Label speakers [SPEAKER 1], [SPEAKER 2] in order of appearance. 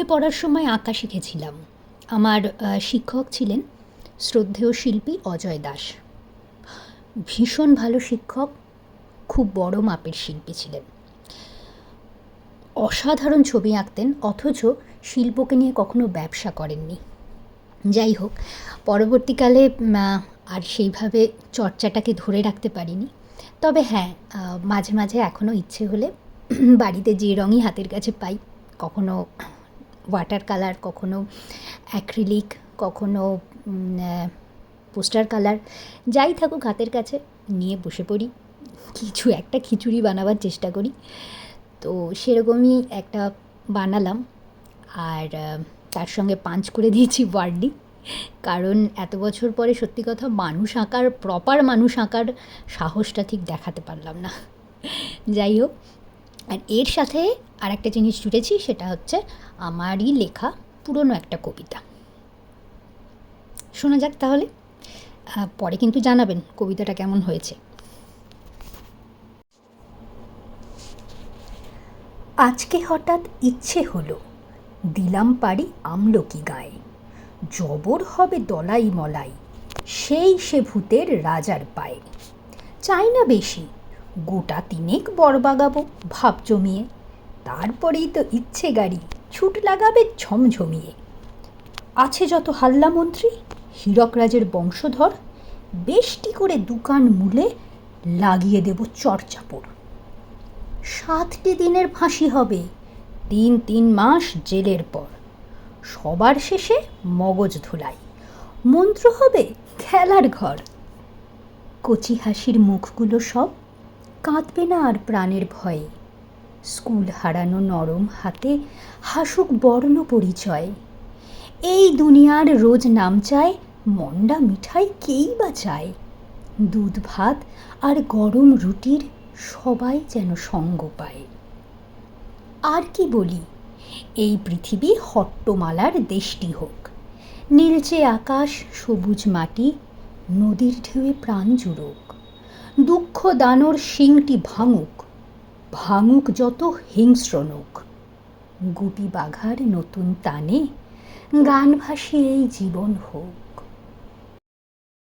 [SPEAKER 1] স্কুলে পড়ার সময় আঁকা শিখেছিলাম। আমার শিক্ষক ছিলেন শ্রদ্ধেয় শিল্পী অজয় দাস। ভীষণ ভালো শিক্ষক, খুব বড় মাপের শিল্পী ছিলেন। অসাধারণ ছবি আঁকতেন, অথচ শিল্পকে নিয়ে কখনো ব্যবসা করেননি। যাই হোক, পরবর্তীকালে আর সেইভাবে চর্চাটাকে ধরে রাখতে পারিনি। তবে হ্যাঁ মাঝে মাঝে এখনও ইচ্ছে হলে বাড়িতে যে রঙই হাতের কাছে পাই, কখনো ওয়াটার কালার কখনো অ্যাক্রিলিক কখনো পোস্টার কালার যাই থাকুক হাতের কাছে, নিয়ে বসে পড়ি। কিছু একটা খিচুড়ি বানাবার চেষ্টা করি। তো সেরকমই একটা বানালাম। আর তার সঙ্গে পাঞ্চ করে দিয়েছি ওয়ার্ডি কারণ এত বছর পরে সত্যি কথা মানুষ আঁকার প্রপার মানুষ আঁকার সাহসটা ঠিক দেখাতে পারলাম না। যাই হোক আর এর সাথে আর একটা জিনিস জুড়েছি, সেটা হচ্ছে আমারই লেখা পুরনো একটা কবিতা। শোনা যাক তাহলে। পরে কিন্তু জানাবেন কবিতাটা কেমন হয়েছে। আজকে হঠাৎ ইচ্ছে হলো, দিলাম পারি আমলকি গায়ে। জবর হবে দলাই মলাই, সেই সে ভূতের রাজার পায়ে। চাই না বেশি গোটা তিনেক বর বাগাবো, ভাব জমিয়ে। তারপরেই তো ইচ্ছে গাড়ি, ছুট লাগাবে ঝমঝমিয়ে আছে যত হাল্লা মন্ত্রী হীরকরাজের বংশধর বেশটি করে দোকান মূলে লাগিয়ে দেব চরচাপড় সাতটি দিনের ফাঁসি হবে, তিন তিন মাস জেলের পর। সবার শেষে মগজ ধুলাই। মন্ত্র হবে খেলার ঘর। কচি হাসির মুখগুলো সব কাঁদবে না আর প্রাণের ভয়ে। স্কুল হারানো নরম হাতে হাসুক বর্ণ পরিচয়। এই দুনিয়ার রোজ নাম চায়, মন্ডা মিঠাই কেই বা চায়। দুধ ভাত আর গরম রুটির সবাই যেন সঙ্গ পায়। আর কি বলি, এই পৃথিবী হট্টমালার দেশটি হোক। নীলচে আকাশ, সবুজ মাটি, নদীর ঢেউয়ে প্রাণ জুড়ুক। দুঃখ দানোর শিংটি ভাঙুক ভাঙুক যত হিংস্র নোক। গুপি বাঘার নতুন তানে গান ভাসি এই জীবন হোক।